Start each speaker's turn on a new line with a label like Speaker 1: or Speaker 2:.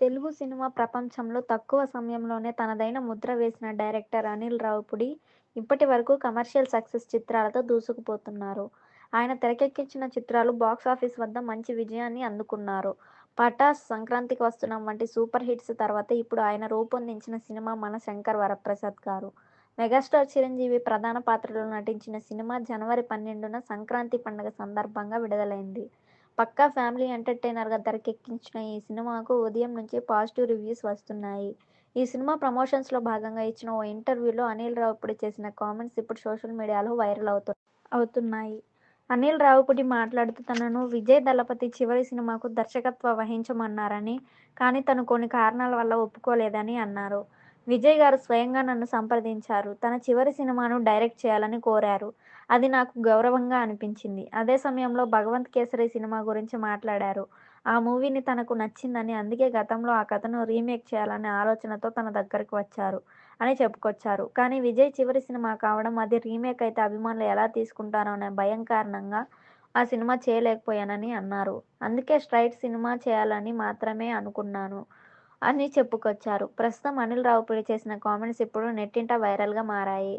Speaker 1: Telugu cinema ప్రపంచంలో తక్కువ సమయంలోనే తనదైన ముద్ర వేసిన డైరెక్టర్ అనిల్ రావుపుడి ఇప్పటి వరకు కమర్షియల్ సక్సెస్ చిత్రాలతో దూసుకుపోతున్నారు. ఆయన తెరకెక్కించిన చిత్రాలు బాక్స్ ఆఫీస్ వద్ద మంచి విజయాన్ని అందుకున్నారు. 'పటాస్', 'సంక్రాంతికి వస్తున్నాం' వంటి సూపర్ హిట్స్ తర్వాత ఇప్పుడు ఆయన రూపొందించిన సినిమా 'మన శంకర్ వరప్రసాద్ గారు'. మెగాస్టార్ చిరంజీవి ప్రధాన పాత్రలో నటించిన సినిమా జనవరి పన్నెండున సంక్రాంతి పండుగ సందర్భంగా విడుదలైంది. పక్కా ఫ్యామిలీ ఎంటర్టైనర్గా తెరకెక్కించిన ఈ సినిమాకు ఉదయం నుంచి పాజిటివ్ రివ్యూస్ వస్తున్నాయి. ఈ సినిమా ప్రమోషన్స్లో భాగంగా ఇచ్చిన ఓ ఇంటర్వ్యూలో అనిల్ రావిపూడి చేసిన కామెంట్స్ ఇప్పుడు సోషల్ మీడియాలో వైరల్ అవుతు అవుతున్నాయి. అనిల్ రావిపూడి మాట్లాడుతూ తనను విజయ్ దళపతి చివరి సినిమాకు దర్శకత్వం వహించమన్నారని, కానీ తను కొన్ని కారణాల వల్ల ఒప్పుకోలేదని అన్నారు. విజయ్ గారు స్వయంగా నన్ను సంప్రదించారు. తన చివరి సినిమాను డైరెక్ట్ చేయాలని కోరారు. అది నాకు గౌరవంగా అనిపించింది. అదే సమయంలో 'భగవంత్ కేసరి' సినిమా గురించి మాట్లాడారు. ఆ మూవీని తనకు నచ్చిందని, అందుకే గతంలో ఆ కథను రీమేక్ చేయాలనే ఆలోచనతో తన దగ్గరకు వచ్చారు అని చెప్పుకొచ్చారు. కానీ విజయ్ చివరి సినిమా కావడం, అది రీమేక్ అయితే అభిమానులు ఎలా తీసుకుంటారో అనే భయం కారణంగా ఆ సినిమా చేయలేకపోయానని అన్నారు. అందుకే స్ట్రైట్ సినిమా చేయాలని మాత్రమే అనుకున్నాను అని చెప్పుకొచ్చారు. ప్రస్తుతం అనిల్ రావుపూడి చేసిన కామెంట్స్ ఇప్పుడు నెట్టింట వైరల్గా మారాయి.